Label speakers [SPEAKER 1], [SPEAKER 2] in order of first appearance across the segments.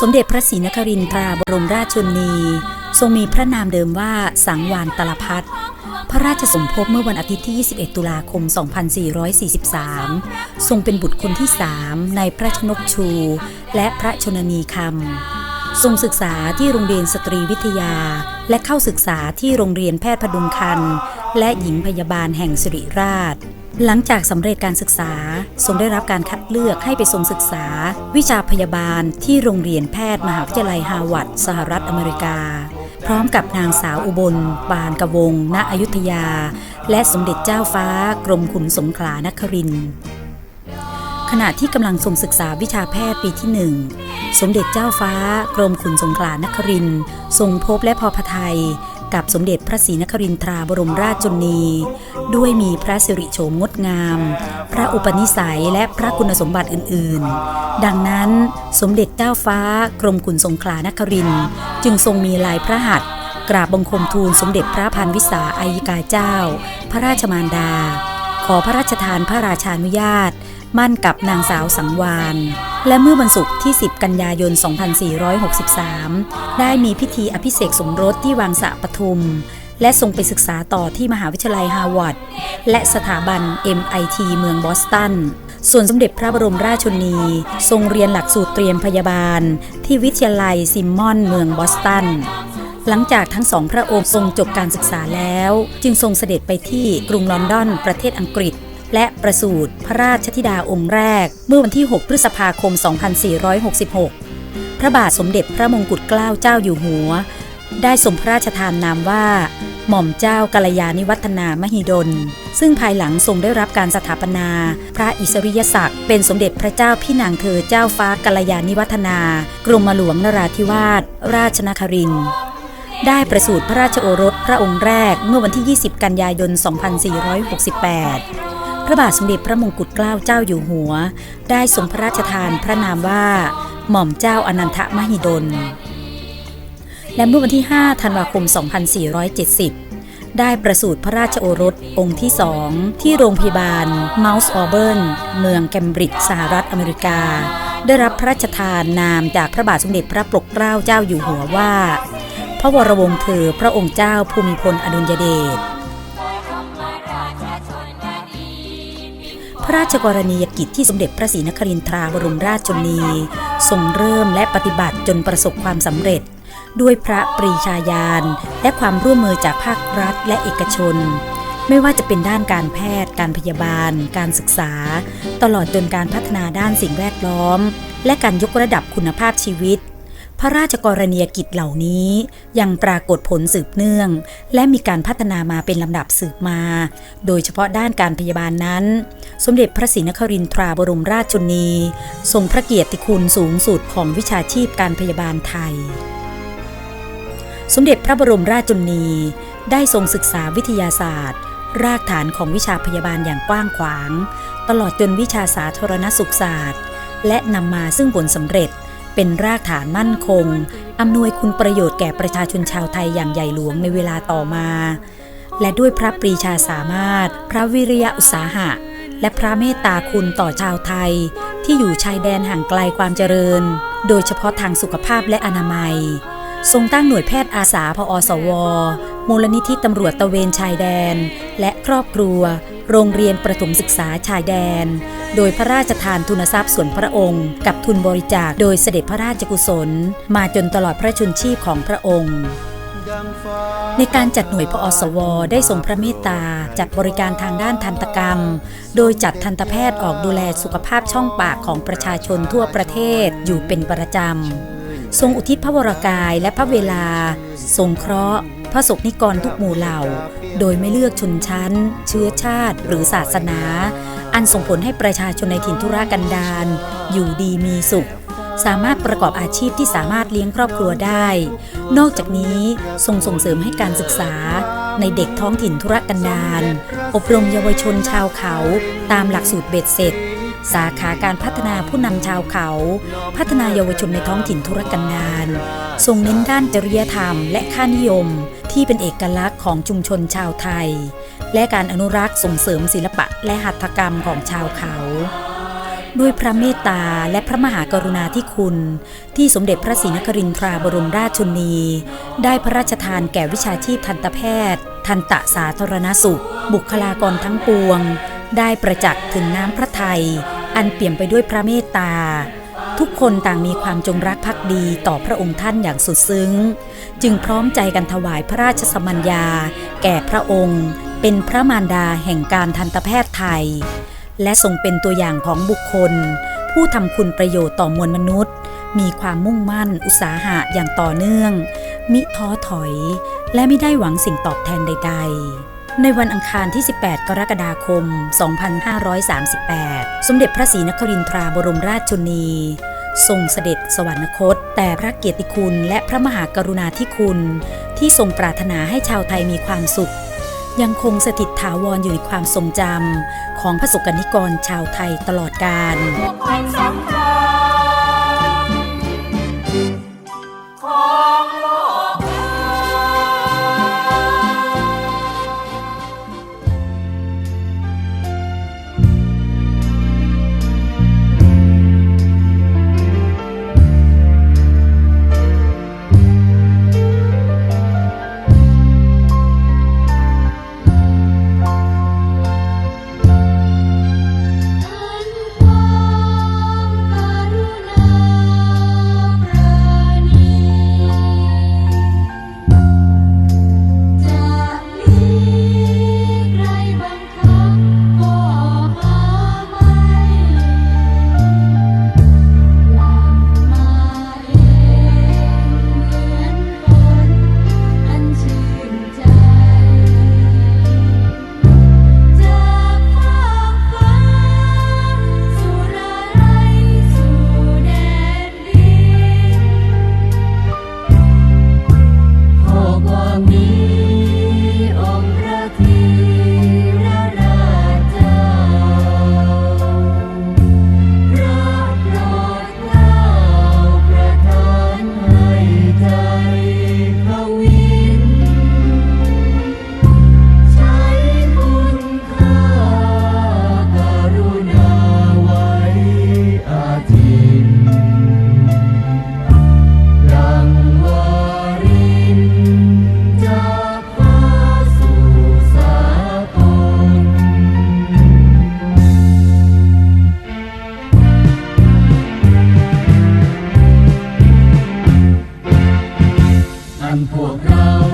[SPEAKER 1] สมเด็จพระศรีนครินทราบรมราชชนนี ทรงมีพระนามเดิมว่าสังวานตลพัฒพระราชสมภพเมื่อวันอาทิตย์ที่ 21 ตุลาคม 2443 ทรงเป็นบุตรคนที่สามในพระชนกชู และพระชนนีคำ ทรงศึกษาที่โรงเรียนสตรีวิทยา และเข้าศึกษาที่โรงเรียนแพทย์พดุงคัน และหญิงพยาบาลแห่งสิริราช หลังจากสำเร็จการศึกษาทรงได้รับการคัดเลือกให้ไปทรงศึกษา วิชาพยาบาลที่โรงเรียนแพทย์มหาวิทยาลัยฮาร์วาร์ดสหรัฐอเมริกา พร้อมกับนางสาวอุบล ปานกวง ณอยุธยา และสมเด็จเจ้าฟ้ากรมขุนสงขลานครินขณะที่กำลังทรงศึกษาวิชาแพทย์ปีที่หนึ่งสมเด็จเจ้าฟ้ากรมขุนสงขลานครินทรงพบและพอพระทัย กับสมเด็จพระศรีนครินทราบรมราชชนนี ด้วยมีพระสิริโฉมงดงาม พระอุปนิสัยและพระคุณสมบัติอื่นๆ ดังนั้นสมเด็จเจ้าฟ้ากรมขุนสงขลานครินจึงทรงมีลายพระหัตถ์กราบบังคมทูลสมเด็จพระพันวิสาอายิกาเจ้า พระราชมารดา ขอพระราชทานพระราชานุญาต มั่นกับนางสาวสังวานและเมื่อวันศุกร์ที่ 10 กันยายน 2463 ได้มีพิธีอภิเษกสมรสที่วังสะปทุม และทรงไปศึกษาต่อที่มหาวิทยาลัยฮาร์วาร์ดและสถาบัน MIT เมืองบอสตัน ส่วนสมเด็จพระบรมราชชนี ทรงเรียนหลักสูตรเตรียมพยาบาล ที่วิทยาลัยซิมมอนเมืองบอสตันหลังจากทั้งสองพระองค์ทรงจบการศึกษาแล้ว จึงทรงเสด็จไปที่กรุงลอนดอนประเทศอังกฤษ และประสูติพระราชธิดาองค์แรก เมื่อวันที่ 6 พฤษภาคม 2466 พระบาทสมเด็จพระมงกุฎเกล้าเจ้าอยู่หัว ได้ทรงพระราชทานนามว่า หม่อมเจ้ากัลยาณิวัฒนามหิดล ซึ่งภายหลังทรงได้รับการสถาปนา พระอิสริยศักดิ์เป็นสมเด็จพระเจ้าพี่นางเธอเจ้าฟ้ากัลยาณิวัฒนา กรมหลวงนราธิวาสราชนครินทร์ได้ประสูติพระราชโอรสพระองค์แรกเมื่อวันที่ 20 กันยายน 2468 พระบาทสมเด็จพระมงกุฎเกล้าเจ้าอยู่หัว ได้ทรงพระราชทานพระนามว่า หม่อมเจ้าอนันทมหิดล และเมื่อวันที่ 5 ธันวาคม 2470 ได้ประสูติพระราชโอรสองค์ที่สองที่โรงพยาบาลเมาส์ออเบิร์นเมืองแคมบริดจ์สหรัฐอเมริกา ได้รับพระราชทานนามจากพระบาทสมเด็จพระปกเกล้าเจ้าอยู่หัวว่า พระวรวงศ์เธอพระองค์เจ้าภูมิพลอดุลยเดช พระราชกรณียกิจที่สมเด็จพระศรีนครินทราบรมราชชนนีทรงเริ่มและปฏิบัติจนประสบความสำเร็จ ด้วยพระปรีชาญาณ และความร่วมมือจากภาครัฐและเอกชน ไม่ว่าจะเป็นด้านการแพทย์ การพยาบาล การศึกษา ตลอดจนการพัฒนาด้านสิ่งแวดล้อม และการยกระดับคุณภาพชีวิต พระราชกรณียกิจเหล่านี้ยังปรากฏผลสืบเนื่อง และมีการพัฒนามาเป็นลำดับสืบมา โดยเฉพาะด้านการพยาบาลนั้น สมเด็จพระศรีนครินทราบรมราชชนี ทรงพระเกียรติคุณสูงสุดของวิชาชีพการพยาบาลไทย สมเด็จพระบรมราชชนนีได้ทรงศึกษาวิทยาศาสตร์ รากฐานของวิชาพยาบาลอย่างกว้างขวาง ตลอดจนวิชาสาธารณสุขศาสตร์ และนำมาซึ่งผลสำเร็จ เป็นรากฐานมั่นคง อำนวยคุณประโยชน์แก่ประชาชนชาวไทยอย่างใหญ่หลวงในเวลาต่อมา และด้วยพระปรีชาสามารถ พระวิริยะอุตสาหะ และพระเมตตาคุณต่อชาวไทย ที่อยู่ชายแดนห่างไกลความเจริญ โดยเฉพาะทางสุขภาพและอนามัย ทรงตั้งหน่วยแพทย์อาสาพอสว มูลนิธิตำรวจตะเวนชายแดน และครอบครัว โรงเรียนประถมศึกษาชายแดน โดยพระราชทานทุนทรัพย์ส่วนพระองค์ กับทุนบริจาคโดยเสด็จพระราชกุศล มาจนตลอดพระชนชีพของพระองค์ในการจัดหน่วยพอสว ได้ทรงพระเมตตา จัดบริการทางด้านทันตกรรม โดยจัดทันตแพทย์ออกดูแลสุขภาพช่องปากของประชาชนทั่วประเทศอยู่เป็นประจำ ทรงอุทิศพระวรกายและพระเวลา ทรงเคราะห์ พระสกนิกรทุกหมู่เหล่า โดยไม่เลือกชนชั้น เชื้อชาติหรือศาสนา อันส่งผลให้ประชาชนในถิ่นธุรกันดารอยู่ดีมีสุข สามารถประกอบอาชีพที่สามารถเลี้ยงครอบครัวได้ นอกจากนี้ทรงส่งเสริมให้การศึกษาในเด็กท้องถิ่นธุรกันดารอบรมเยาวชนชาวเขาตามหลักสูตรเบ็ดเสร็จ สาขาการพัฒนาผู้นำชาวเขา พัฒนาเยาวชนในท้องถิ่นธุรกันดารทรงเน้นด้านจริยธรรมและค่านิยม ที่เป็นเอกลักษณ์ของชุมชนชาวไทย และการอนุรักษ์ส่งเสริมศิลปะและหัตถกรรมของชาวเขาด้วยพระเมตตาและพระมหากรุณาธิคุณ ที่สมเด็จพระศรีนครินทราบรมราชชนนีได้พระราชทานแก่วิชาชีพทันตแพทย์ ทันตสาธารณสุข บุคลากรทั้งปวง ได้ประจักษ์ถึงน้ำพระทัยอันเปี่ยมไปด้วยพระเมตตา ทุกคนต่างมีความจงรักภักดีต่อพระองค์ท่านอย่างสุดซึ้ง จึงพร้อมใจกันถวายพระราชสมัญญา แก่พระองค์ เป็นพระมารดาแห่งการทันตแพทย์ไทย และทรงเป็นตัวอย่างของบุคคล ผู้ทำคุณประโยชน์ต่อมวลมนุษย์ มีความมุ่งมั่นอุตสาหะอย่างต่อเนื่อง มิท้อถอย และไม่ได้หวังสิ่งตอบแทนใด ๆ ในวันอังคารที่ 18 กรกฎาคม 2538 สมเด็จพระศรีนครินทราบรมราชชนนีทรงเสด็จสวรรคต แต่พระเกียรติคุณและพระมหากรุณาธิคุณ ที่ทรงปรารถนาให้ชาวไทยมีความสุข ยังคงสถิตถาวรอยู่ในความทรงจำของพระสกนิกรชาวไทยตลอดกาลำ
[SPEAKER 2] พวกเรา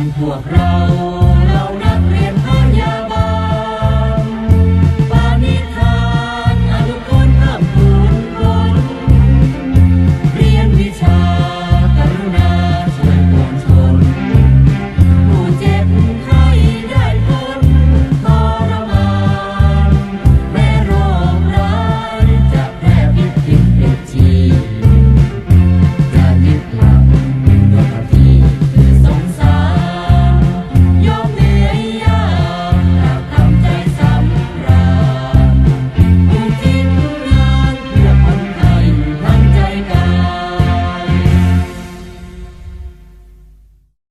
[SPEAKER 2] คนไทยทั้งใจกายอันพวกเรา